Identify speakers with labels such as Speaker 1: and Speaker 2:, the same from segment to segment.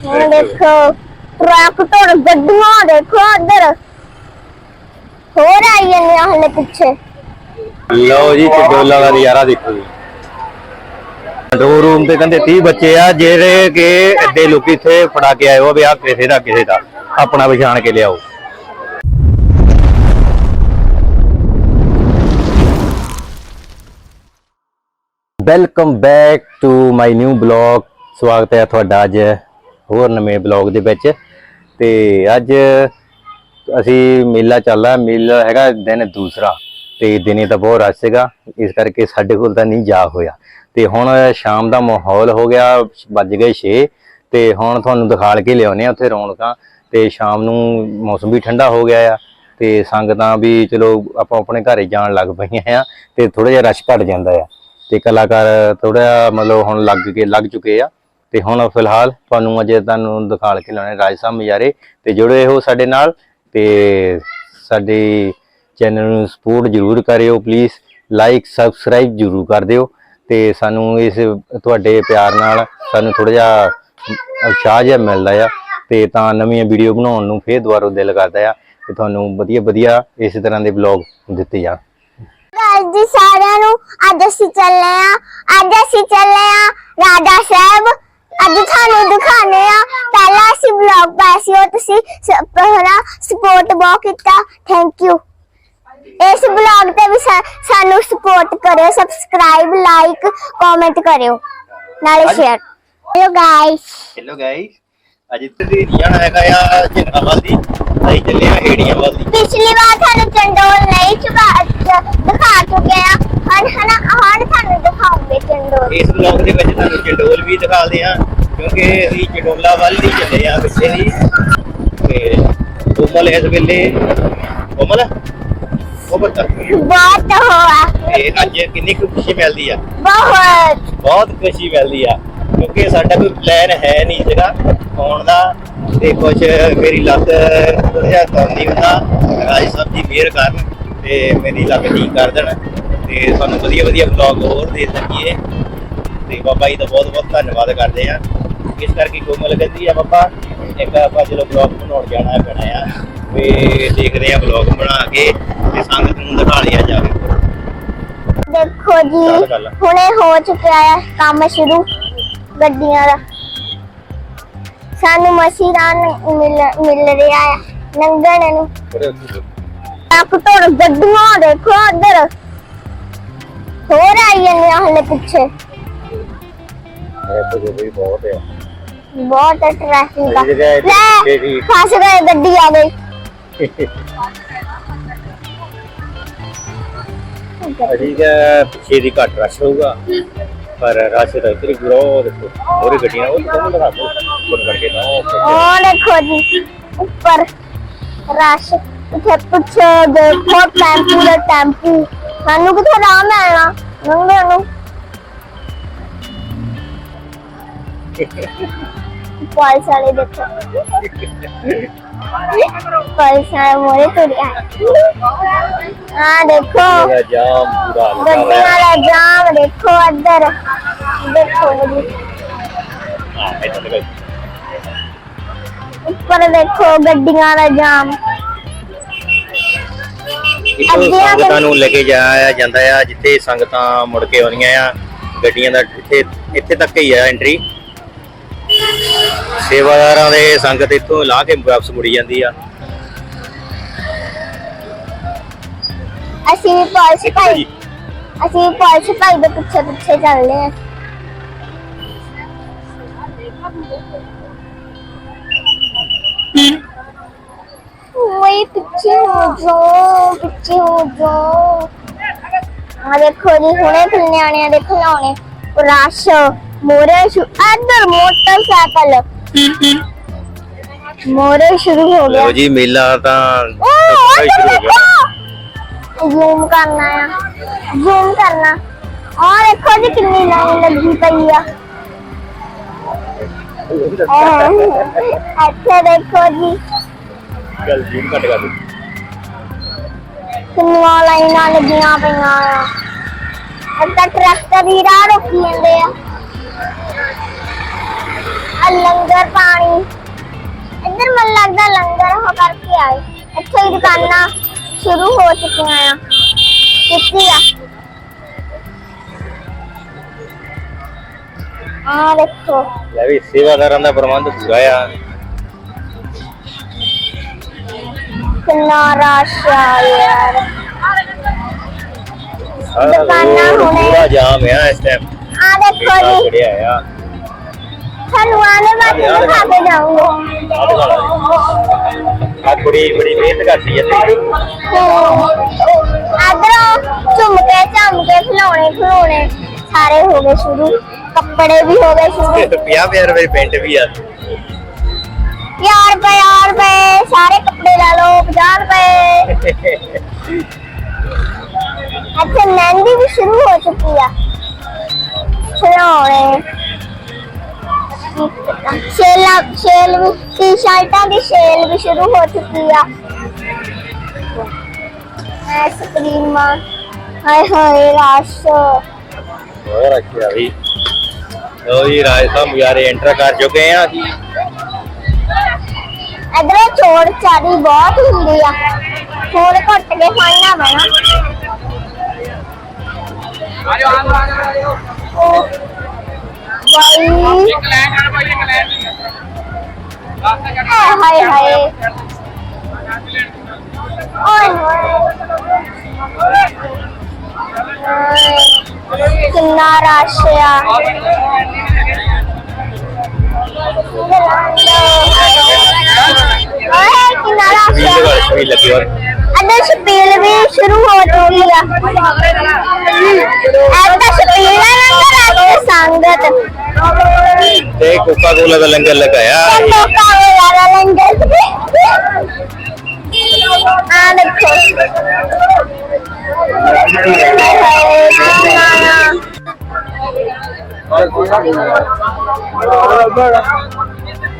Speaker 1: ਹੁਣ ਦੇਖੋ ਟਰੱਕ ਤੋਂ ਗੱਡੀਆਂ ਦੇਖੋ ਉਧਰ ਹੋਰ ਆਈ ਜਾਂਦੀਆਂ ਹਲੇ ਪਿੱਛੇ।
Speaker 2: ਲਓ ਜੀ ਚਡੋਲਾ ਦਾ ਨਜ਼ਾਰਾ ਦੇਖੋ ਜੀ। ਕੰਟਰੋਲ ਰੂਮ ਤੇ ਕਹਿੰਦੇ 30 ਬੱਚੇ ਆ ਜਿਹੜੇ ਕਿ ਐਡੇ ਲੋਕੀ ਇੱਥੇ ਫੜਾ ਕੇ ਆਏ ਹੋ ਵੀ ਆ ਕਿਸੇ ਦਾ ਕਿਸੇ ਦਾ। ਆਪਣਾ ਪਛਾਣ ਕੇ ਲਿਆਓ। Welcome back to my new blog ਸਵਾਗਤ ਹੈ ਤੁਹਾਡਾ ਅੱਜ। ਹੋਰ ਨਵੇਂ ਬਲੌਗ ਦੇ ਵਿੱਚ। ਤੇ ਅੱਜ ਅਸੀਂ ਮੇਲਾ ਚੱਲਦਾ ਮੇਲਾ ਹੈਗਾ ਦਿਨ ਦੂਸਰਾ। ਤੇ ਦਿਨੇ ਤਾਂ ਬਹੁਤ ਰਸ਼ ਸੀਗਾ, ਇਸ ਕਰਕੇ ਸਾਡੇ ਕੋਲ ਤਾਂ ਨਹੀਂ ਜਾ ਹੋਇਆ। ਤੇ ਹੁਣ ਸ਼ਾਮ ਦਾ ਮਾਹੌਲ ਹੋ ਗਿਆ, ਵੱਜ ਗਏ 6 ਤੇ ਹੁਣ ਤੁਹਾਨੂੰ ਦਿਖਾਲ ਕੇ ਲਿਆਉਨੇ ਆ ਉੱਥੇ ਰੌਣਕਾਂ। ਤੇ ਸ਼ਾਮ ਨੂੰ ਮੌਸਮ ਵੀ ਠੰਡਾ ਹੋ ਗਿਆ ਆ। ਤੇ ਸੰਗਤਾਂ ਵੀ ਚਲੋ ਆਪਾਂ ਆਪਣੇ ਘਰੇ ਜਾਣ ਲੱਗ ਪਈਆਂ ਆ ਤੇ ਥੋੜਾ ਜਿਹਾ ਰਸ਼ ਘਟ ਜਾਂਦਾ ਆ। ਤੇ ਕਲਾਕਾਰ ਥੋੜਾ ਮਤਲਬ ਹੁਣ ਲੱਗ ਕੇ, ਲੱਗ ਚੁੱਕੇ ਆ। ਤੇ ਹੁਣ ਫਿਲਹਾਲ ਤੁਹਾਨੂੰ ਅਜੇ ਤੁਹਾਨੂੰ ਦਿਖਾਲ ਕੇ ਲਾਉਣੇ ਰਾਜ ਸਾਹਿਬ ਮਜਾਰੇ ਤੇ ਜੁੜੇ ਹੋ ਸਾਡੇ ਨਾਲ ਤੇ ਸਾਡੇ ਚੈਨਲ ਨੂੰ ਸਪੋਰਟ ਜਰੂਰ ਕਰਿਓ ਪਲੀਜ਼, ਲਾਈਕ, ਸਬਸਕ੍ਰਾਈਬ ਜਰੂਰ ਕਰ ਦਿਓ ਤੇ ਸਾਨੂੰ ਇਸ ਤੁਹਾਡੇ ਪਿਆਰ ਨਾਲ ਸਾਨੂੰ ਥੋੜਾ ਜਿਹਾ ਉਤਸ਼ਾਹ ਜਿਹਾ ਮਿਲਦਾ ਆ ਤੇ ਤਾਂ ਨਵੀਆਂ ਵੀਡੀਓ ਬਣਾਉਣ ਨੂੰ ਫੇਰ ਦੁਬਾਰਾ ਦਿਲ ਕਰਦਾ ਆ ਤੇ ਤੁਹਾਨੂੰ ਵਧੀਆ ਵਧੀਆ ਇਸੇ ਤਰ੍ਹਾਂ ਦੇ ਵਲੌਗ ਦਿੱਤੇ ਜਾਣ।
Speaker 1: ਗਾਇਸ ਜੀ ਸਾਰਿਆਂ ਨੂੰ ਅੱਜ ਅਸੀਂ ਚੱਲੇ ਆ, ਅੱਜ ਅਸੀਂ ਚੱਲੇ ਆ ਰਾਜਾ ਸਾਹਿਬ ਅੱਜ ਤੁਹਾਨੂੰ ਦਿਖਾਣੇ ਆ ਪਹਿਲਾਂ ਅਸੀਂ ਵਲੌਗ ਪਾਇਆ ਸੀ ਉਹ ਤੁਸੀਂ ਸ- ਪਹਿਲਾਂ ਸਪੋਰਟ ਬਹੁਤ ਕੀਤਾ। ਥੈਂਕ ਯੂ ਇਸ ਵਲੌਗ ਤੇ ਵੀ ਸਾ- ਸਾਨੂੰ ਸਪੋਰਟ ਕਰਿਓ ਸਬਸਕ੍ਰਾਈਬ ਲਾਈਕ ਕਮੈਂਟ ਕਰਿਓ। ਨਾਲੇ share hello guys
Speaker 2: hello guys ਅੱਜ ਤੇ ਜਾਣਾ ਹੈਗਾ ਆ ਜਿੰਨਾਵਾਲ ਦੀ ਅਸੀਂ ਚੱਲੇ ਆ ਏੜੀਆਂ ਵੱਲ ਦੀ
Speaker 1: ਪਿਛਲੀ ਵਾਰ ਤੁਹਾਨੂੰ ਚੰਡੋਲ ਨਹੀਂ ਚੁਕਾ ਦਿਖਾ ਚੁੱਕੇ ਆ। ਹੁਣ ਹਨਾ ਹੁਣ ਤੁਹਾਨੂੰ ਦਿਖਾਉਂਗੇ ਚੰਡੋਲ।
Speaker 2: ਇਸ ਵਲੌਗ ਦੇ ਵਿੱਚ ਤੁਹਾਨੂੰ ਚੰਡੋਲ ਵੀ ਦਿਖਾਉਂਦੇ ਆ ਕਿਉਂਕਿ ਅਸੀਂ ਚੰਡੋਲਾ ਵੱਲ ਦੀ ਚੱਲੇ ਆ ਪਿੱਛੇ ਦੀ ਤੇ ਕੋਮਲ ਇਸ ਵੇਲੇ ਕੋਮਲ? ਉਹ ਬੱਤਾ
Speaker 1: ਬਹੁਤ ਹੋਆ
Speaker 2: ਤੇ ਅੱਜ ਕਿੰਨੀ ਕੁ ਖੁਸ਼ੀ ਮਿਲਦੀ ਆ।
Speaker 1: ਬਹੁਤ।
Speaker 2: ਬਹੁਤ ਖੁਸ਼ੀ ਮਿਲਦੀ ਆ ਕਿਉਂਕਿ ਸਾਡਾ ਕੋਈ ਪਲਾਨ ਹੈ ਨਹੀਂ ਸੀਗਾ ਆਉਣ ਦਾ। ਤੇ ਕੁਝ ਮੇਰੀ ਲੱਤ ਥੋੜਾ ਜਿਹਾ ਕੰਮ ਨਹੀਂ ਹੁੰਦਾ ਰਾਜ ਸਾਹਿਬ ਦੀ ਮਿਹਰ ਕਰਨ ਤੇ ਮੇਰੀ ਲੱਤ ਠੀਕ ਕਰ ਦੇਣ। ਤੇ ਤੁਹਾਨੂੰ ਵਧੀਆ ਵਧੀਆ ਵਲੌਗ ਹੋਰ ਦੇ ਸਕੀਏ। ਤੇ ਬਾਬਾ ਜੀ ਦਾ ਬਹੁਤ ਬਹੁਤ ਧੰਨਵਾਦ ਕਰਦੇ ਆ ਇਸ ਕਰਕੇ ਕੋਮਲ ਕਹਿੰਦੀ ਆ ਬਾਬਾ ਇੱਕ ਆਪਾਂ ਜਦੋਂ ਵਲੌਗ ਬਣਾਉਣ ਜਾਣਾ ਪੈਣਾ ਆ। ਵੀ ਦੇਖਦੇ ਆ ਵਲੌਗ ਬਣਾ ਕੇ ਤੇ ਸੰਗਤ ਨੂੰ ਦਿਖਾ ਲਿਆ ਜਾਵੇ।
Speaker 1: ਦੇਖੋ
Speaker 2: ਚੱਲ
Speaker 1: ਜੀ। ਹੁਣੇ ਹੋ ਚੁੱਕਿਆ ਹੈ ਕੰਮ ਸ਼ੁਰੂ ਗੱਡੀਆਂ ਦਾ। ਸਾਨੂੰ ਮਸੀਰਾਂ ਮਿਲ ਮਿਲ ਰਿਹਾ ਹੈ ਲੰਘਣ ਨੂੰ ਟੱਕ ਤੋਂ ਗੱਡੀਆਂ ਦੇਖੋ ਉਧਰ ਹੋਰ ਆਈ ਜਾਂਦੀਆਂ ਹਲੇ ਪਿੱਛੇ
Speaker 2: ਬਹੁਤ ਆ
Speaker 1: ਬਹੁਤ ਟ੍ਰੈਫਿਕ ਆ
Speaker 2: ਇਹ ਜਗ੍ਹਾ ਹੈ
Speaker 1: ਲੈ
Speaker 2: ਤੇ ਪਿੱਛੇ ਵੀ-
Speaker 1: ਫਸ ਗਏ ਗੱਡੀ ਆ ਗਈ
Speaker 2: ਅਜੀ ਦਾ ਪਿੱਛੇ ਦੀ ਘੱਟ ਰਸ਼ ਹੋਊਗਾ ਪਰ ਰਸ਼ ਤਾਂ ਇਤਨੀ ਗਰੋ ਦੇਖੋ ਹੋਰ ਗੱਡੀਆਂ ਉਹ ਤੋਂ ਲਗਾ ਦੋ ਫੋਨ ਕਰਕੇ ਨਾ ਉਹ
Speaker 1: ਉਹ ਦੇਖੋ ਜੀ ਉੱਪਰ ਰਸ਼ ਇੱਥੇ ਪਿੱਛੇ ਦੇਖੋ ਟੈਂਪੂ ਦਾ ਟੈਂਪੂ ਸਾਨੂੰ ਕਿੱਥੇ ਰਾਹ ਮਿਲਣਾ? ਨੰਗੇ ਨੂੰ ਪੁਲਿਸ ਵਾਲੇ ਦੇਖੋ। ਪੁਲਿਸ ਵਾਲੇ ਮੋਰੇ ਤੁਰਿਆ ਆ। ਦੇਖੋ।
Speaker 2: ਜਾਮ ਪੂਰਾ ਹੋਇਆ।
Speaker 1: ਦਾ ਜਾਮ ਦੇਖੋ ਅੰਦਰ ਦੇਖੋ ਜੀ। ਉੱਪਰ ਦੇਖੋ ਗੱਡੀਆਂ ਦਾ ਜਾਮ।
Speaker 2: ਇੱਥੋਂ
Speaker 1: ਅੱਗੇ ਆ
Speaker 2: ਸੰਗਤਾਂ ਨੂੰ ਲੈ ਕੇ ਜਾਇਆ ਜਾਂਦਾ ਆ ਜਿੱਥੇ ਸੰਗਤਾਂ ਮੁੜ ਕੇ ਆਉਣੀਆਂ ਆ। ਗੱਡੀਆਂ ਦਾ ਇੱਥੇ ਇੱਥੇ ਤੱਕ ਹੀ ਆ ਐਂਟਰੀ ਸੇਵਾਦਾਰਾਂ ਦੇ ਸੰਗਤ ਇੱਥੋਂ ਲਾ ਕੇ ਵਾਪਸ ਮੁੜੀ ਜਾਂਦੀ ਆ।
Speaker 1: ਅਸੀਂ ਪੁਲਿਸ ਭਾਈ ਅਸੀਂ ਪੁਲਿਸ ਭਾਈ ਦੇ ਪਿੱਛੇ ਪਿੱਛੇ ਚੱਲਦੇ ਹਾਂ वही पीछे हो जाओ पीछे हो जाओ ਆ ਦੇਖੋ ਜੀ ਹੁਣੇ ਖਿਲਨੇ ਆਣੇ ਆ ਦੇਖੋ ਲਾਉਣੇ ਰਸ਼ ਮੋਰੇ ਸ਼ੁ ਇੱਧਰ ਮੋਟਰਸਾਈਕਲ ਮੋਰੇ ਸ਼ੁਰੂ ਹੋ ਗਿਆ
Speaker 2: ਲਓ ਜੀ ਮੇਲਾ ਤਾਂ
Speaker 1: ਉਹ
Speaker 2: ਇੱਥੋਂ ਹੀ
Speaker 1: ਇੱਧਰ
Speaker 2: ਸ਼ੁਰੂ ਹੋ ਗਿਆ
Speaker 1: ਦੇਖੋ ਜ਼ੂਮ ਕਰਨਾ ਆ ਜ਼ੂਮ ਕਰਨਾ ਔਰ ਦੇਖੋ ਜੀ ਕਿੰਨੀ ਲਾਈਨ ਲੱਗੀ ਪਈ ਆ ਇੱਥੇ ਦੇਖੋ ਜੀ
Speaker 2: ਚੱਲ ਜੂਮ ਘੱਟ ਕਰ। ਦੇ
Speaker 1: ਕਿੰਨੀਆਂ ਲਾਈਨਾਂ ਲੱਗੀਆਂ ਪਈਆਂ ਆ। ਅੱਧਾ ਟਰੈਕਟਰ ਹੀ ਰਾਹ ਰੋਕੀ ਜਾਂਦੇ ਆ। ਆ ਲੰਗਰ ਪਾਣੀ। ਇੱਧਰ ਮਨ ਲੱਗਦਾ ਲੰਗਰ ਹੋ ਕਰਕੇ ਆਏ। ਇੱਥੇ ਹੀ ਦੁਕਾਨਾਂ ਸ਼ੁਰੂ ਹੋ ਚੁੱਕੀਆਂ ਆ। ਕਿੱਥੇ ਆ। ਆ ਦੇਖੋ।
Speaker 2: ਲੈ ਵੀ ਸੇਵਾਦਾਰਾਂ ਦਾ ਪ੍ਰਬੰਧ ਪੂਰਾ ਆ
Speaker 1: ਕਿੰਨਾ ਰਸ਼ ਆ ਯਾਰ। ਦੁਕਾਨਾਂ
Speaker 2: ਰੋਡ
Speaker 1: ਹੁਣੇ-
Speaker 2: ਪੂਰਾ ਜਾਮ ਆ ਇਸ ਟਾਈਮ
Speaker 1: ਆ ਦੇਖੋ ਜੀ।
Speaker 2: ਖੜਿਆ ਆ।
Speaker 1: ਤੁਹਾਨੂੰ ਆਨੇ ਬਾਅਦ ਦਿਖਾ ਕੇ ਜਾਊਂਗਾ
Speaker 2: ਆ ਕੁੜੀ ਬੜੀ ਮਿਹਨਤ ਕਰਦੀ ਹੈ। ਤੇ
Speaker 1: ਅਦਰੋਂ ਝੁਮਕੇ ਝਮਕੇ ਖਿਲੌਣੇ ਖਿਲੌਣੇ ਸਾਰੇ ਹੋ ਗਏ ਸ਼ੁਰੂ। ਕੱਪੜੇ ਵੀ ਹੋ ਗਏ ਸ਼ੁਰੂ।
Speaker 2: 50 50 ਰੁਪਏ ਪੈਂਟ ਵੀ ਆ।
Speaker 1: ਯਾਰ ਰੁਪਏ ਯਾਰ ਰੁਪਏ, ਸਾਰੇ ਕੱਪੜੇ ਲੈ ਲਓ 50 ਰੁਪਏ। ਇੱਥੇ ਮਹਿੰਦੀ ਵੀ ਸ਼ੁਰੂ ਹੋ ਚੁੱਕੀ ਆ। ਖਿਲੌਣੇ ਸੇਲ ਸੇਲ ਵੀ, ਟੀ-ਸ਼ਰਟਾਂ ਦੀ ਸੇਲ ਵੀ ਸ਼ੁਰੂ ਹੋ ਚੁੱਕੀ ਆ। ਆਈਸਕ੍ਰੀਮਾਂ ਹਾਏ ਹਾਏ, ਰਸ਼।
Speaker 2: ਹੋਰ ਅੱਛਾ ਵੀ। ਲੋ ਜੀ ਰਾਜ ਸਾਹਿਬ ਯਾਰੇ ਐਂਟਰ ਕਰ ਚੁੱਕੇ ਆ। ਅਸੀਂ
Speaker 1: ਇਧਰੋਂ ਚੋਰ ਚਾਰੀ ਬਹੁਤ ਹੁੰਦੀ ਆ ਫੋਨ ਘੱਟ ਕੇ ਫੜਨਾ ਪੈਣਾ ਉਹ ਬਾਈ ਹਾਏ ਹਾਏ ਹਾਏ ਓਏ ਹੋਏ ਕਿੰਨਾ ਰਸ਼ ਆ ਓਏ ਕਿੰਨਾ ਰਸ਼
Speaker 2: ਵੀ
Speaker 1: ਆ
Speaker 2: ਲਗਾ ਵੀ ਲੱਗੇ ਹੋਰ
Speaker 1: ਅੰਦਰ ਸਪੀਲ ਵੀ ਸ਼ੁਰੂ ਹੋ ਚੁੱਕੀ ਆ ਐਡਾ ਸਪੀਲ ਆ ਲੰਗਰ ਅੱਜ ਸੰਗਤ
Speaker 2: ਤੇ ਕੋਕਾ ਕੋਲਾ ਦਾ ਲੰਗਰ ਲਗਾਇਆ
Speaker 1: ਤੇ ਲੋਕਾਂ ਨੂੰ ਯਾਰਾ ਲੰਗਰ ਆ ਦੇਖੋ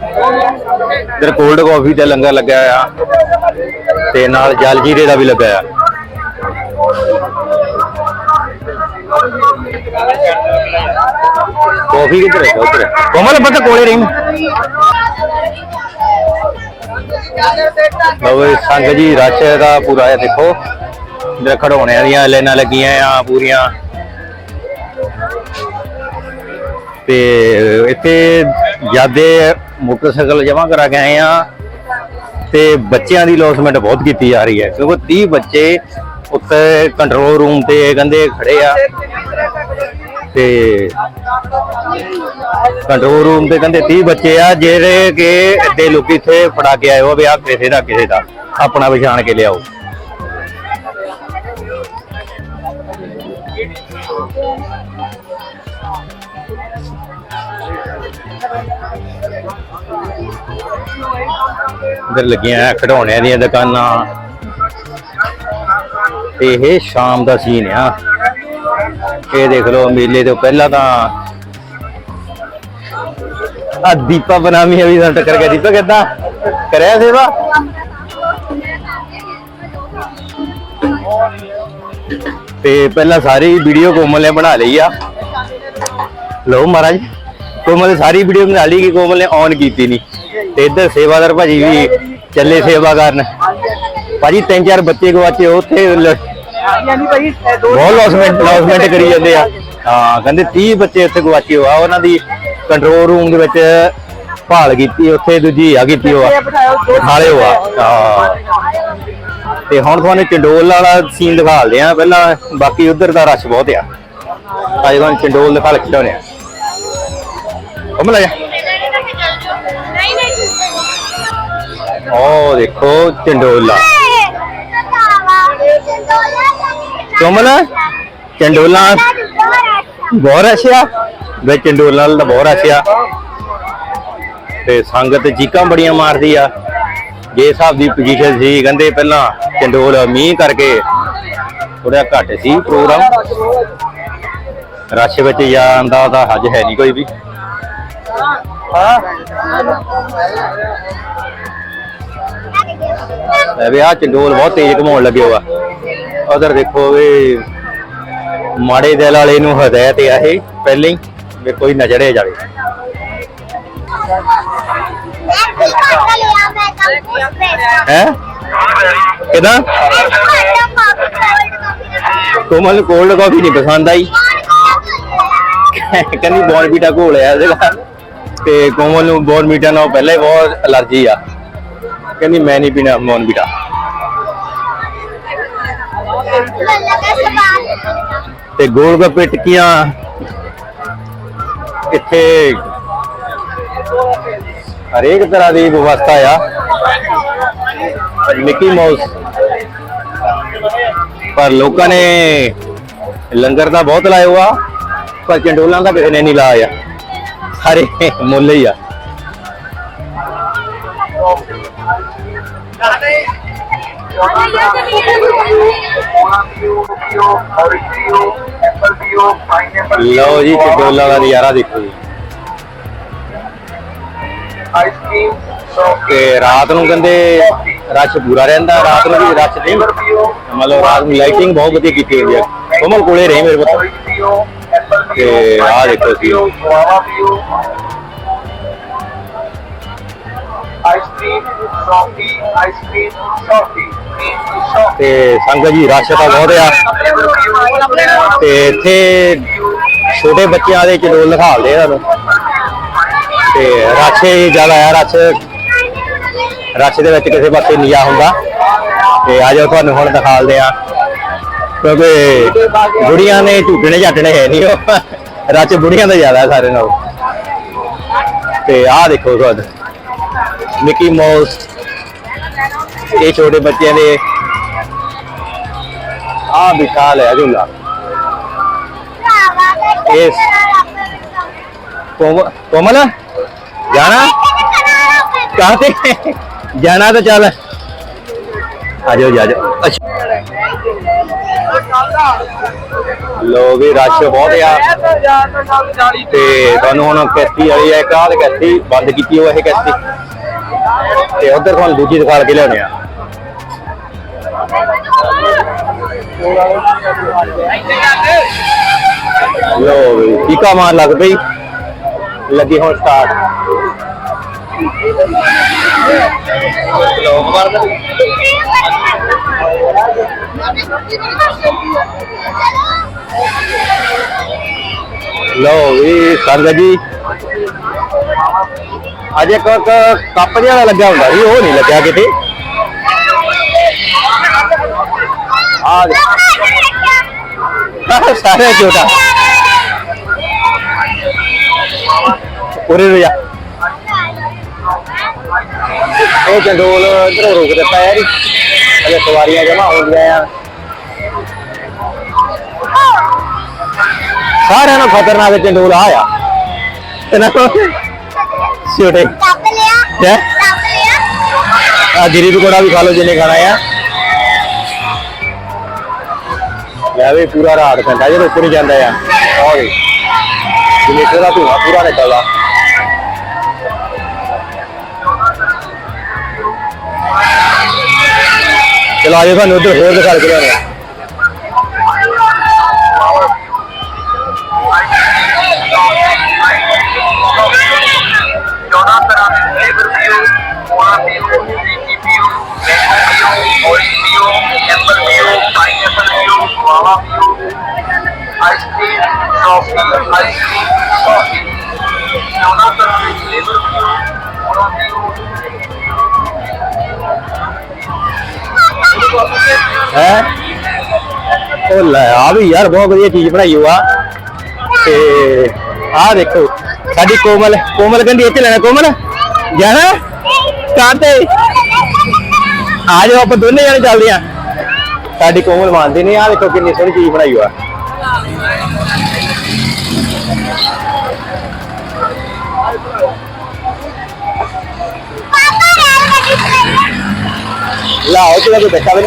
Speaker 2: ਇਧਰ ਕੋਲਡ ਕਾਫੀ ਦਾ ਲੰਗਰ ਲੱਗਾ ਆ ਤੇ ਨਾਲ ਜਲ ਜੀਰੇ ਦਾ ਵੀ ਲੱਗਾ ਆ ਕਾਫੀ ਕਿੱਧਰ ਹੈ? ਉਧਰ ਕੋਮਲ ਪਤਾ ਕੋਲੇ ਰਹੀ। ਲਓ ਸੰਗ ਜੀ, ਰਸ਼ ਦਾ ਪੂਰਾ ਹੈ, ਦੇਖੋ। ਇਧਰ ਖੜਾਉਣਿਆਂ ਦੀਆਂ ਲਾਈਨਾਂ ਲੱਗੀਆਂ ਆ ਪੂਰੀਆਂ। ਤੇ ਇੱਥੇ ਜਿਆਦੇ ਮੋਟਰਸਾਈਕਲ ਜਮਾ ਕਰਾ ਕੇ ਆਏ ਆ ਤੇ ਬੱਚਿਆਂ ਦੀ ਲੋਸਮੈਂਟ ਬਹੁਤ ਕੀਤੀ ਜਾ ਰਹੀ ਹੈ, ਕਿਉਂਕਿ 30 ਬੱਚੇ ਉੱਤੇ ਕੰਟਰੋਲ ਰੂਮ ਤੇ ਕਹਿੰਦੇ ਖੜੇ ਆ ਤੇ ਕੰਟਰੋਲ ਰੂਮ ਤੇ ਕਹਿੰਦੇ 30 ਬੱਚੇ ਆ, ਜਿਹੜੇ ਕਿ ਇੱਥੇ ਲੋਕੀ ਇੱਥੇ ਫੜਾ ਕੇ ਆਏ ਹੋ ਵੀ ਆ, ਕਿਸੇ ਦਾ ਕਿਸੇ ਦਾ, ਆਪਣਾ ਪਛਾਣ ਕੇ ਲਿਆਓ। ਇਧਰ ਲੱਗੀਆਂ ਖਿਡੌਣਿਆਂ ਦੀਆਂ ਦੁਕਾਨਾਂ। ਤੇ ਇਹ ਸ਼ਾਮ ਦਾ ਸੀਨ ਆ। ਇਹ ਦੇਖ ਲਓ, ਮੇਲੇ ਤੋਂ ਪਹਿਲਾਂ ਤਾਂ ਆ ਦੀਪਾ ਬਨਾਮੀ ਵੀ ਨਾਲ ਟੱਕਰ ਗਿਆ। ਦੀਪਾ, ਕਿੱਦਾਂ? ਕਰਿਆ ਸੇਵਾ? ਤੇ ਪਹਿਲਾਂ ਸਾਰੀ ਵੀਡੀਓ ਕੋਮਲ ਨੇ ਬਣਾ ਲਈ ਆ। ਲਓ ਮਹਾਰਾਜ, ਕੋਮਲ ਨੇ ਸਾਰੀ ਵੀਡੀਓ ਬਣਾ ਲਈ ਕਿ ਕੋਮਲ ਨੇ ਔਨ ਕੀਤੀ ਨਹੀਂ ਤੇ ਇੱਧਰ ਸੇਵਾਦਾਰ ਭਾਜੀ ਵੀ ਚੱਲੇ ਸੇਵਾ ਕਰਨ ਭਾਜੀ ਤਿੰਨ ਚਾਰ ਬੱਚੇ ਗਵਾਚੇ ਉੱਥੇ ਲ- ਬਹੁਤ ਲੌਸਮੈਂਟ ਲੌਸਮੈਂਟ ਕਰੀ ਜਾਂਦੇ ਆ। ਹਾਂ ਕਹਿੰਦੇ 30 ਬੱਚੇ ਉੱਥੇ ਗਵਾਚੇ ਹੋਆ ਉਹਨਾਂ ਦੀ ਕੰਟਰੋਲ ਰੂਮ ਦੇ ਵਿੱਚ ਭਾਲ ਕੀਤੀ ਉੱਥੇ ਦੂਜੀ ਆ ਕੀਤੀ ਹੋਆ ਖਾਲੇ ਹੋਆ ਹਾਂ। ਤੇ ਹੁਣ ਤੁਹਾਨੂੰ ਚੰਡੋਲ ਵਾਲਾ ਸੀਨ ਦਿਖਾਲਦੇ ਆ ਪਹਿਲਾਂ ਬਾਕੀ ਉਧਰ ਦਾ ਰਸ਼ ਬਹੁਤ ਆ। ਅੱਜ ਤੁਹਾਨੂੰ ਚੰਡੋਲ ਦਿਖਾ ਕੇ ਖਿਡਾਉਣੇ ਆ ਕਮਲ ਆ ਜਾ। ਉਹ ਦੇਖੋ ਚੰਡੋਲਾ। ਕਮਲ ਚੰਡੋਲਾ। ਬਹੁਤ ਰਸ਼ ਵੇ ਚੰਡੋਲਾ ਦਾ ਬਹੁਤ ਰਸ਼ ਤੇ ਸੰਗਤ ਚੀਕਾਂ ਬੜੀਆਂ ਮਾਰਦੀ ਆ। ਜੇ ਹਿਸਾਬ ਦੀ ਪੋਜੀਸ਼ਨ ਸੀ, ਕਹਿੰਦੇ ਪਹਿਲਾਂ ਚੰਡੋਲ ਮੀਂਹ ਕਰਕੇ ਥੋੜਾ ਘੱਟ ਸੀ ਪ੍ਰੋਗਰਾਮ ਰਸ਼ ਵਿੱਚ ਜਾਣ ਦਾ ਤਾਂ ਹੱਜ ਹੈ ਨਹੀਂ ਕੋਈ ਵੀ। ਇਹ ਵੀ ਆ ਚੰਡੋਲ ਬਹੁਤ ਤੇਜ਼ ਘਮਾਉਣ ਲੱਗੇ ਹੋਆ। ਉਧਰ ਦੇਖੋ ਵੀ ਮਾੜੇ ਦਿਲ ਵਾਲੇ ਨੂੰ ਹਦਾਇਤ ਆ ਇਹ, ਪਹਿਲਾਂ ਹੀ ਵੀ ਕੋਈ ਨਜ਼ਰੇ ਜਾਵੇ।
Speaker 1: ਐਪਲ ਖਾਦਾ
Speaker 2: ਹੈ? ਕਿਦਾਂ? ਕੋਮਲ ਨੂੰ ਕੋਲਡ ਕਾਫੀ ਨਹੀਂ ਪਸੰਦ ਆਈ। ਕਹਿੰਦੀ ਬੋਰਨਵੀਟਾ ਘੋਲਿਆ ਸੀਗਾ ਤੇ ਕੋਮਲ ਨੂੰ ਬੋਰਨਵੀਟਾ ਨਾਲ ਪਹਿਲਾਂ ਹੀ ਬਹੁਤ ਅਲਰਜੀ ਆ। ਕਹਿੰਦੀ, ਮੈਂ ਨਹੀਂ ਪੀਣਾ ਬੋਰਨਵੀਟਾ ਤੇ ਗੋਲ ਗੱਪੇ ਟਿੱਕੀਆਂ ਇੱਥੇ ਹਰੇਕ ਤਰ੍ਹਾਂ ਦੀ ਵਿਵਸਥਾ ਆ। Mickey Mouse. ਪਰ ਲੋਕਾਂ ਨੇ ਲੰਗਰ ਦਾ ਬਹੁਤ ਲਾਇਆ ਹੋਆ, ਪਰ ਚੰਡੋਲਾਂ ਦਾ ਕਿਸੇ ਨੇ ਨਹੀਂ ਲਾਇਆ। ਸਾਰੇ ਮੁੱਲ ਹੀ ਆ। ਲਓ ਜੀ ਚੰਡੋਲਾਂ ਦਾ ਨਜ਼ਾਰਾ ਦੇਖੋ ਜੀ।
Speaker 3: ਆਈਸਕ੍ਰੀਮ
Speaker 2: ਤੇ ਰਾਤ ਨੂੰ ਕਹਿੰਦੇ ਰਸ਼ ਪੂਰਾ ਰਹਿੰਦਾ, ਰਾਤ ਨੂੰ ਵੀ ਰਸ਼ ਨਹੀਂ ਮਤਲਬ ਰਾਤ ਨੂੰ ਲਾਈਟਿੰਗ ਬਹੁਤ ਵਧੀਆ ਕੀਤੀ ਹੋਈ ਹੈ ਕੋਮਲ ਕੋਲੇ ਰਹੇ ਮੇਰੇ ਪੁੱਤ। ਤੇ ਆਹ ਦੇਖੋ ਜੀ।
Speaker 3: ਆਈਸਕ੍ਰੀਮ ਸੌਫੀ ਆਈਸਕ੍ਰੀਮ ਸੌਫੀ
Speaker 2: ਤੇ ਸੰਗਤ ਜੀ, ਰਸ਼ ਤਾਂ ਬਹੁਤ ਆ। ਤੇ ਇੱਥੇ ਛੋਟੇ ਬੱਚਿਆਂ ਦੇ ਚਡੋਲ ਦਿਖਾਉਂਦੇ ਆ ਤੁਹਾਨੂੰ। ਤੇ ਰਸ਼ ਜ਼ਿਆਦਾ ਆ, ਰਸ਼। ਰਸ਼ ਦੇ ਵਿੱਚ ਕਿਸੇ ਪਾਸੇ ਨਹੀਂ ਆ ਹੁੰਦਾ। ਤੇ ਆ ਜਾਓ ਤੁਹਾਨੂੰ ਹੁਣ ਦਿਖਾਲਦੇ ਆ। ਕਿਉਂਕਿ ਬੁੜੀਆਂ ਨੇ ਝੂਟਣੇ ਝਾਟਣੇ ਹੈ ਨਹੀਂ ਉਹ। ਰਸ਼ ਬੁੜੀਆਂ ਦਾ ਜ਼ਿਆਦਾ ਸਾਰੇ ਨਾਲ। ਤੇ ਆਹ ਦੇਖੋ ਤੁਹਾਡ ਮਿਕੀ ਮਾਊਸ ਇਹ ਛੋਟੇ ਬੱਚਿਆਂ ਦੇ ਆ ਵਿਸ਼ਾਲ ਹੈ ਝੂਲਾ। Yes. ਕੋਮਲ ਜਾਣਾ? ਕਹਾਂ ਤੇ ਜਾਣਾ ਤਾਂ ਚੱਲ। ਆ ਜਾਓ, ਜਾ ਜਾਓ। ਅੱਛਾ। ਲੋ ਵੀ ਰਸ਼ ਬਹੁਤ ਆ। ਤੇ ਤੁਹਾਨੂੰ ਹੁਣ ਕੈਸਤੀ ਵਾਲੀ ਹੈ ਕਾਹ ਕਿਸ਼ਤੀ ਬੰਦ ਕੀਤੀ ਹੋਈ ਇਹ ਕੈਸਤੀ ਤੇ ਉਧਰ ਤੁਹਾਨੂੰ ਦੂਜੀ ਦਿਖਾ ਕੇ ਲਿਆਉਣੇ ਆ। ਲੋ ਵੀ ਟੀਕਾ ਮਾਰ ਲੱਗ ਪਈ। ਲੱਗੀ ਹੁਣ ਸਟਾਰਟ ਲੋ ਮਾਰ ਦੇ ਲੋ ਵੀ ਸੰਗਤ ਜੀ। ਅਜੇ ਇੱਕ ਕੱਪ ਜਿਹਾ ਵਾਲਾ ਲੱਗਿਆ ਹੁੰਦਾ ਸੀ ਉਹ ਨਹੀਂ ਲੱਗਿਆ ਕਿਤੇ। ਆ ਸਾਰੇ ਛੋਟਾ ਉਰੇ ਨੂੰ ਜਾ ਇਹ ਚੰਡੋਲ ਇਧਰੋਂ ਰੋਕ ਦਿੱਤਾ ਯਾਰ ਅਜੇ ਸਵਾਰੀਆਂ ਜਮਾ ਆ। ਸਾਰਿਆਂ ਨੂੰ ਖਤਰਨਾਕ ਚੰਡੋਲ ਆ ਆ। ਇਹਨਾਂ ਨੂੰ ਛੋਟੇ
Speaker 1: ਟੱਪ ਲਿਆ। ਟੱਪ ਲਿਆ।
Speaker 2: ਆ ਗਿਰੀ ਪਕੌੜਾ ਵੀ ਖਾ ਲਓ ਜਿੰਨੇ ਖਾਣਾ ਆ। ਲੈ ਪੂਰਾ ਰਾਤ ਘੰਟਾ ਜਦੋਂ ਉੱਪਰ ਹੀ ਜਾਂਦਾ ਆ। ਆਹ ਵੀ ਜਿਵੇਂ ਤੇਰਾ ਧੂਆ ਪੂਰਾ ਨਿਕਲਦਾ। ਚਲੋ ਆਜੋ ਤੁਹਾਨੂੰ ਉਧਰ ਹੋਰ ਦਿਖਾ ਕੇ ਲਿਆਉਣੇ ਆ।
Speaker 3: ਪੀਓ ਗੁਆਵਾ ਪੀਓ ਆਈਸਕ੍ਰੀਮ ਸੌਫੀ ਆਈਸਕ੍ਰੀਮ ਸੌਫੀ ਚੌਦਾਂ ਤਰ੍ਹਾਂ ਦੇ ਫਲੇਵਰ ਪੀਓ ਕੋਲਾ ਪੀਓ
Speaker 2: ਹੈ ਉਹ ਲੈ ਆ ਵੀ ਯਾਰ ਬਹੁਤ ਵਧੀਆ ਚੀਜ਼ ਬਣਾਈ ਹੋਆ ਤੇ ਆਹ ਦੇਖੋ ਸਾਡੀ ਕੋਮਲ ਕੋਮਲ ਕਹਿੰਦੀ ਇੱਥੇ ਲੈਣਾ ਕੋਮਲ ਜਾਣਾ ਕਾਤੇ ਆ ਜਾਓ ਆਪਾਂ ਦੋਨੇ ਜਣੇ ਚੱਲਦੇ ਆ ਸਾਡੀ ਕੋਮਲ ਮੰਨਦੀ ਨਹੀਂ ਆ ਦੇਖੋ ਕਿੰਨੀ ਸੋਹਣੀ ਚੀਜ਼ ਬਣਾਈ ਹੋਆ। ਲਾਓ ਤੇ ਕੋਈ ਬੈਠਾ ਵੀ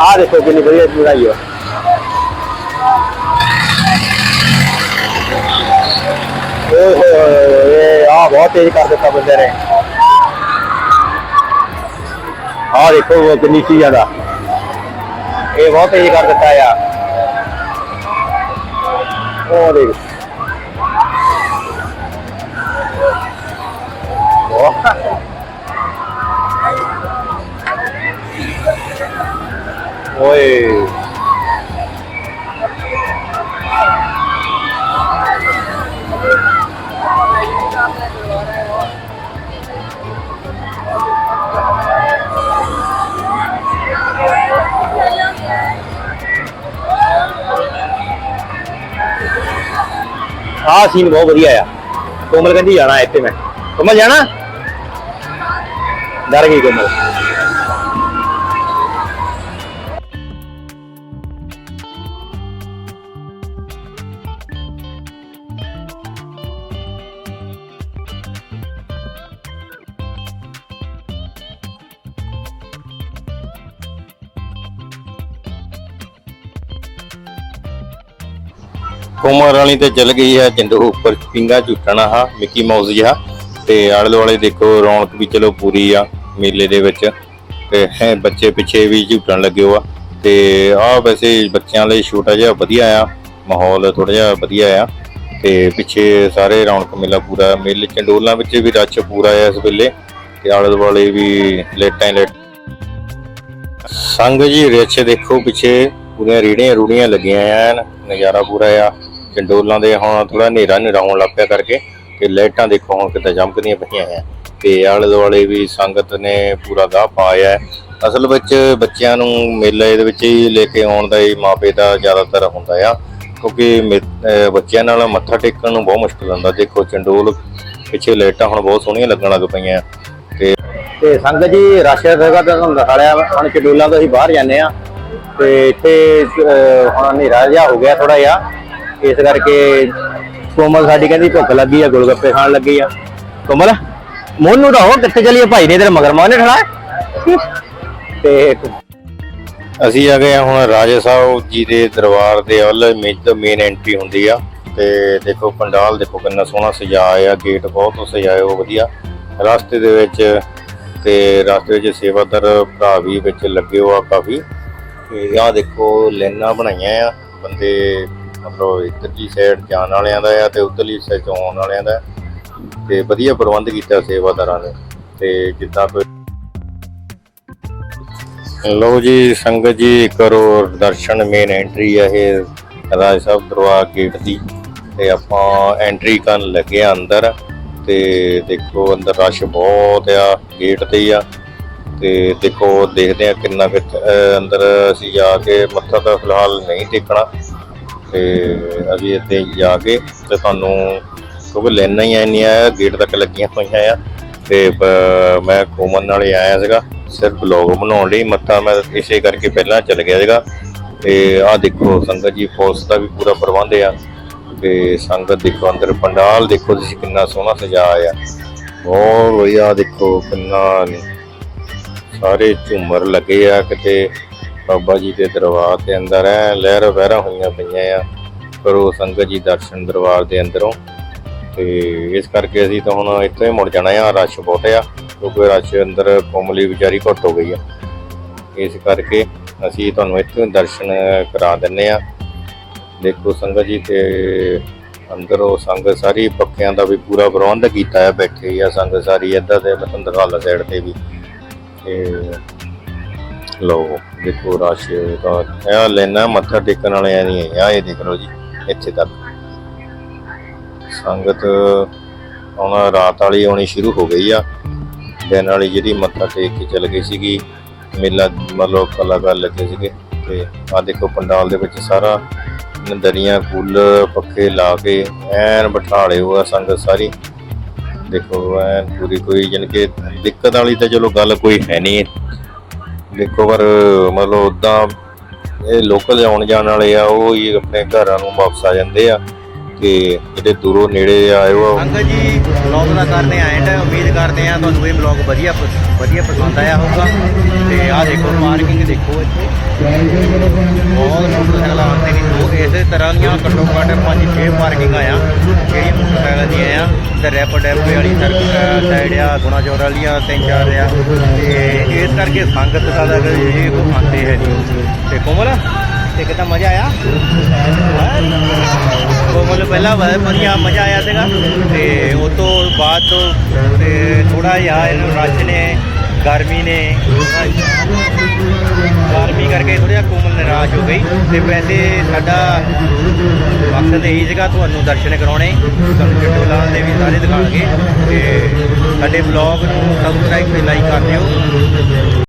Speaker 2: ਆ ਦੇਖੋ ਕਿੰਨੀ ਵਧੀਆ ਚੀਜ਼ ਬਣਾਈ ਹੋਆ। ਓਏ ਹੋਏ ਆ ਬਹੁਤ ਤੇਜ਼ ਕਰ ਦਿੱਤਾ ਬੰਦੇ ਨੇ। ਆ ਦੇਖੋ ਕਿੰਨੀ ਚੀਜ਼ ਆਦਾ ਇਹ ਬਹੁਤ ਤੇਜ਼ ਕਰ ਦਿੱਤਾ ਆ। ਉਹ ਦੇਖ ਬਹੁਤ
Speaker 4: ਓਏ। ਆਹ ਸੀਨ ਬਹੁਤ ਵਧੀਆ ਆ। ਕੋਮਲ ਕਹਿੰਦੀ ਜਾਣਾ ਇੱਥੇ ਮੈਂ। ਕੋਮਲ ਜਾਣਾ? ਡਰ ਗਈ ਕੋਮਲ। ਕੋਮਲ ਰਾਣੀ ਤੇ ਚੱਲ ਗਈ ਹੈ ਜਿੰਦੂ ਉੱਪਰ, ਪਿੰਗਾ ਝੂਟਣਾ ਆ ਮਿੱਕੀ ਮਾਊਸ ਜਿਹਾ। ਤੇ ਆਲੇ ਦੁਆਲੇ ਦੇਖੋ ਰੌਣਕ ਵੀ ਚਲੋ ਪੂਰੀ ਆ ਮੇਲੇ ਦੇ ਵਿੱਚ। ਤੇ ਹੈ, ਬੱਚੇ ਪਿੱਛੇ ਵੀ ਝੂਟਣ ਲੱਗੇ ਹੋ ਆ ਤੇ ਆ ਵੈਸੇ ਬੱਚਿਆਂ ਲਈ ਛੋਟਾ ਜਿਹਾ ਵਧੀਆ ਆ, ਮਾਹੌਲ ਥੋੜਾ ਜਿਹਾ ਵਧੀਆ ਆ। ਤੇ ਪਿੱਛੇ ਸਾਰੇ ਰੌਣਕ ਮੇਲਾ ਪੂਰਾ, ਮੇਲੇ ਚੰਡੋਲਾਂ ਵਿੱਚ ਵੀ ਰੱਛ ਪੂਰਾ ਆ ਇਸ ਵੇਲੇ। ਤੇ ਆਲੇ ਦੁਆਲੇ ਵੀ ਲੇਟਾਂ ਹੀ ਲੇਟ ਸੰਗ ਜੀ ਰਿਛ ਦੇਖੋ ਪਿੱਛੇ, ਪੂਰੀਆਂ ਰੀੜੀਆਂ ਰੂੜੀਆਂ ਲੱਗੀਆਂ ਐਨ, ਨਜ਼ਾਰਾ ਪੂਰਾ ਆ। ਚੰਡੋਲਾਂ ਦੇ ਹੁਣ ਥੋੜਾ ਹਨੇਰਾ ਹਨੇਰਾ ਹੋਣ ਲੱਗ ਪਿਆ ਕਰਕੇ ਤੇ ਲਾਈਟਾਂ ਦੇਖੋ ਹੁਣ ਕਿਤੇ ਚਮਕਦੀਆਂ ਪਈਆਂ ਆ ਤੇ ਆਲੇ ਦੁਆਲੇ ਵੀ ਸੰਗਤ ਨੇ ਪੂਰਾ ਗਾਹ ਪਾਇਆ ਅਸਲ ਵਿੱਚ ਬੱਚਿਆਂ ਨੂੰ ਮੇਲੇ ਦੇ ਵਿੱਚ ਹੀ ਲੈ ਕੇ ਆਉਣ ਦਾ ਹੀ ਮਾਪੇ ਦਾ ਜ਼ਿਆਦਾਤਰ ਹੁੰਦਾ ਆ। ਕਿਉਂਕਿ ਬੱਚਿਆਂ ਨਾਲ ਮੱਥਾ ਟੇਕਣ ਨੂੰ ਬਹੁਤ ਮੁਸ਼ਕਲ ਹੁੰਦਾ। ਦੇਖੋ ਚੰਡੋਲ ਪਿੱਛੇ ਲਾਈਟਾਂ ਹੁਣ ਬਹੁਤ ਸੋਹਣੀਆਂ ਲੱਗਣ ਲੱਗ ਪਈਆਂ। ਤੇ ਤੇ ਸੰਗਤ ਜੀ ਰਸ਼ ਹੈਗਾ ਤਾਂ ਤੁਹਾਨੂੰ ਦਿਖਾ ਲਿਆ। ਵਾ। ਹੁਣ ਚੰਡੋਲਾਂ ਤੋਂ ਅਸੀਂ ਬਾਹਰ ਜਾਂਦੇ ਆ ਤੇ ਇੱਥੇ ਹੁਣ ਹਨੇਰਾ ਜਿਹਾ ਹੋ ਗਿਆ ਥੋੜਾ ਜਿਹਾ। ਇਸ ਕਰਕੇ ਕੋਮਲ ਸਾਡੀ ਕਹਿੰਦੀ ਭੁੱਖ ਲੱਗੀ ਆ, ਗੋਲਗੱਪੇ ਖਾਣ ਲੱਗੀ ਆ। ਕੋਮਲ ਮੋਨ ਨੂੰ ਰਹੋ ਕਿੱਥੇ ਚਲੀਏ ਭਾਈ ਨੇ ਤੇਰੇ ਮਗਰ ਮਾਰਨੇ ਠੜਾ ਤੇ ਅਸੀਂ ਆ ਗਏ ਹਾਂ ਹੁਣ ਰਾਜੇ ਸਾਹਿਬ ਜੀ ਦੇ ਦਰਬਾਰ ਦੇ ਵੱਲ ਮੇਨ ਮੇਨ ਐਂਟਰੀ ਹੁੰਦੀ ਆ। ਤੇ ਦੇਖੋ ਪੰਡਾਲ, ਦੇਖੋ ਕਿੰਨਾ ਸੋਹਣਾ ਸਜਾਇਆ ਆ ਗੇਟ ਬਹੁਤ ਸਜਾਇਆ, ਉਹ ਵਧੀਆ। ਰਸਤੇ ਦੇ ਵਿੱਚ ਤੇ ਰਸਤੇ ਵਿੱਚ ਸੇਵਾਦਾਰ ਭਰਾ ਵੀ ਵਿੱਚ ਲੱਗੇ ਹੋ ਆ ਕਾਫੀ। ਤੇ ਆਹ ਦੇਖੋ ਲਾਈਨਾਂ ਬਣਾਈਆਂ ਆ, ਬੰਦੇ ਮਤਲਬ ਇੱਧਰਲੀ ਸਾਈਡ ਜਾਣ ਵਾਲਿਆਂ ਦਾ ਆ ਤੇ ਉੱਧਰਲੀ ਸਾਈਡ ਆਉਣ ਵਾਲਿਆਂ ਦਾ। ਤੇ ਵਧੀਆ ਪ੍ਰਬੰਧ ਕੀਤਾ ਸੇਵਾਦਾਰਾਂ ਨੇ। ਤੇ ਜਿੱਦਾਂ ਕੋਈ ਲਓ ਜੀ, ਸੰਗਤ ਜੀ ਕਰੋ ਦਰਸ਼ਨ ਮੇਨ ਐਂਟਰੀ ਆ ਇਹ ਰਾਜ ਸਾਹਿਬ ਦਰਬਾਰ ਗੇਟ ਦੀ। ਤੇ ਆਪਾਂ ਐਂਟਰੀ ਕਰਨ ਲੱਗੇ ਆ ਅੰਦਰ। ਤੇ ਦੇਖੋ ਅੰਦਰ ਰਸ਼ ਬਹੁਤ ਆ ਗੇਟ ਤੇ ਹੀ ਆ। ਤੇ ਦੇਖੋ ਦੇਖਦੇ ਆ ਕਿੰਨਾ ਕੁ ਅੰਦਰ ਅਸੀਂ ਜਾ ਕੇ ਮੱਥਾ ਤਾਂ ਫਿਲਹਾਲ ਨਹੀਂ ਟੇਕਣਾ ਤੇ ਅਸੀਂ ਇੱਥੇ ਜਾ ਕੇ ਤੇ ਤੁਹਾਨੂੰ ਕਿਉਂਕਿ ਲੈਣਾ ਹੀ ਇੰਨੀਆਂ ਆ ਗੇਟ ਤੱਕ ਲੱਗੀਆਂ ਹੋਈਆਂ ਆ। ਤੇ ਮੈਂ ਕੋਮਨ ਨਾਲ ਹੀ ਆਇਆ ਸੀਗਾ, ਸਿਰਫ ਬਲੌਗ ਬਣਾਉਣ ਲਈ, ਮੱਥਾ ਮੈਂ ਇਸੇ ਕਰਕੇ ਪਹਿਲਾਂ ਚੱਲ ਗਿਆ ਸੀਗਾ। ਤੇ ਆਹ ਦੇਖੋ, ਸੰਗਤ ਜੀ ਫੋਰਸ ਦਾ ਵੀ ਪੂਰਾ ਪ੍ਰਬੰਧ ਆ। ਤੇ ਸੰਗਤ ਦੇਖੋ, ਅੰਦਰ ਪੰਡਾਲ ਦੇਖੋ, ਤੁਸੀਂ ਕਿੰਨਾ ਸੋਹਣਾ ਸਜਾਇਆ ਆ। ਬਹੁਤ ਵਧੀਆ ਦੇਖੋ, ਕਿੰਨਾ ਸਾਰੇ ਝੂਮਰ ਲੱਗੇ ਆ ਕਿਤੇ। ਬਾਬਾ ਜੀ ਦੇ ਦਰਬਾਰ ਦੇ ਅੰਦਰ ਐ, ਲਹਿਰ ਵਹਿਰਾਂ ਹੋਈਆਂ ਪਈਆਂ ਆ ਕਰੋ ਸੰਗਤ ਜੀ ਦਰਸ਼ਨ ਦਰਬਾਰ ਦੇ ਅੰਦਰੋਂ। ਤੇ ਇਸ ਕਰਕੇ ਅਸੀਂ ਤਾਂ ਹੁਣ ਇੱਥੋਂ ਹੀ ਮੁੜ ਜਾਣਾ ਆ, ਰਸ਼ ਬਹੁਤ ਆ, ਕਿਉਂਕਿ ਰਸ਼ ਅੰਦਰ ਕੋਮਲੀ ਵਿਚਾਰੀ ਘੁੱਟ ਹੋ ਗਈ ਆ। ਇਸ ਕਰਕੇ ਅਸੀਂ ਤੁਹਾਨੂੰ ਇੱਥੋਂ ਹੀ ਦਰਸ਼ਨ ਕਰਾ ਦਿੰਨੇ ਆ। ਦੇਖੋ ਸੰਗਤ ਜੀ ਤੇ ਅੰਦਰੋਂ ਸੰਗਤ ਸਾਰੀ ਪੱਕਿਆਂ ਦਾ ਵੀ ਪੂਰਾ ਪ੍ਰਬੰਧ ਕੀਤਾ ਹੈ ਬੈਠੇ ਆ ਸੰਗਤ ਸਾਰੀ ਇੱਧਰ ਤੇ ਬਤੰਦਰਵਾਲਾ ਸਾਈਡ ਤੇ ਵੀ। ਤੇ ਲੋ ਦੇਖੋ ਰਸ਼ ਦਾ ਇਹ ਲੈਣਾ ਮੱਥਾ ਟੇਕਣ ਵਾਲਿਆਂ ਨਹੀਂ ਆ ਇਹ ਦੇਖ ਲਓ ਜੀ, ਇੱਥੇ ਤੱਕ। ਸੰਗਤ ਹੁਣ ਰਾਤ ਵਾਲੀ ਆਉਣੀ ਸ਼ੁਰੂ ਹੋ ਗਈ ਆ। ਦਿਨ ਵਾਲੀ ਜਿਹੜੀ ਮੱਥਾ ਟੇਕ ਕੇ ਚੱਲ ਗਈ ਸੀਗੀ, ਮੇਲਾ ਮਤਲਬ ਕਲਾਕਾਰ ਲੱਗੇ ਸੀਗੇ। ਤੇ ਆ ਦੇਖੋ ਪੰਡਾਲ ਦੇ ਵਿੱਚ ਸਾਰਾ ਦਰੀਆਂ ਕੂਲ ਪੱਖੇ ਲਾ ਕੇ ਐਨ ਬਿਠਾਲੇ ਹੋਆ ਸੰਗਤ ਸਾਰੀ। ਦੇਖੋ ਐਨ ਪੂਰੀ ਕੋਈ ਜਾਣੀ ਕਿ ਦਿੱਕਤ ਵਾਲੀ ਤਾਂ ਚਲੋ ਗੱਲ ਕੋਈ ਹੈ ਨਹੀਂ। ਦੇਖੋ, ਪਰ, ਮਤਲਬ ਉਦਾਂ ਇਹ ਲੋਕਲ ਆਉਣ ਜਾਣ ਵਾਲੇ ਆ, ਉਹ ਹੀ ਆਪਣੇ ਘਰਾਂ ਨੂੰ ਵਾਪਸ ਆ ਜਾਂਦੇ ਆ ਤੇ ਜਿਹੜੇ ਦੂਰੋਂ ਨੇੜੇ ਆਏ ਹੋ
Speaker 2: ਅੰਕਲ ਜੀ ਬਲੌਗ ਦਾ ਕਰਦੇ ਆਂ ਐਂਡ ਉਮੀਦ ਕਰਦੇ ਆਂ ਤੁਹਾਨੂੰ ਇਹ ਬਲੌਗ ਵਧੀਆ ਵਧੀਆ ਪਸੰਦ ਆਇਆ ਹੋਊਗਾ। ਤੇ ਆਹ ਦੇਖੋ ਪਾਰਕਿੰਗ ਦੇਖੋ ਇੱਥੇ। ਬਹੁਤ ਮੋਟਰਸਾਈਕਲ ਆਉਂਦੇ ਨੇ, ਦੋ ਇਸੇ ਤਰ੍ਹਾਂ ਦੀਆਂ ਘੱਟੋ ਘੱਟ ਪੰਜ ਛੇ ਪਾਰਕਿੰਗ ਆਇਆ ਜਿਹੜੀਆਂ ਮੋਟਰਸਾਈਕਲ ਦੀਆਂ ਤੇ ਰੈਪ ਡੈਪ ਵਾਲੀ ਸੜਕ ਸਾਈਡ ਆ, ਗੁਣਾ ਚੌਰ ਵਾਲੀਆਂ ਤਿੰਨ ਚਾਰ ਆ। ਤੇ ਇਸ ਕਰਕੇ ਸੰਗਤ ਦਾ ਇਹ ਕੋ ਆਉਂਦੇ ਹੈ ਜੀ। ਤੇ ਕੋਮਲ, ਤੇ ਕਿਤਾ ਮਜ਼ਾ ਆਇਆ? ਹੈਂ? ਕੋਮਲ, ਪਹਿਲਾਂ ਵਧੀਆ ਮਜ਼ਾ ਆਇਆ ਸੀਗਾ। ਤੇ ਉਹ ਤੋਂ ਬਾਅਦ ਤੋਂ, ਤੇ ਥੋੜਾ ਜਿਹਾ ਰਸ਼ ਨੇ। ਗਰਮੀ ਨੇ ਗਰਮੀ ਕਰਕੇ ਥੋੜਾ ਜਿਹਾ ਕੋਮਲ ਨਿਰਾਸ਼ ਹੋ ਗਈ। ਤੇ ਵੈਸੇ ਸਾਡਾ ਮਕਸਦ ਇਹੀ ਸੀਗਾ ਤੁਹਾਨੂੰ ਦਰਸ਼ਨ ਕਰਾਉਣੇ। ਤੁਹਾਨੂੰ ਜੱਟੋ ਲਾਲ ਦੇ ਵੀ ਸਾਰੇ ਦਿਖਾਣਗੇ ਤੇ ਸਾਡੇ ਬਲੌਗ ਨੂੰ ਸਬਸਕ੍ਰਾਈਬ ਤੇ ਲਾਈਕ ਕਰ ਦਿਓ।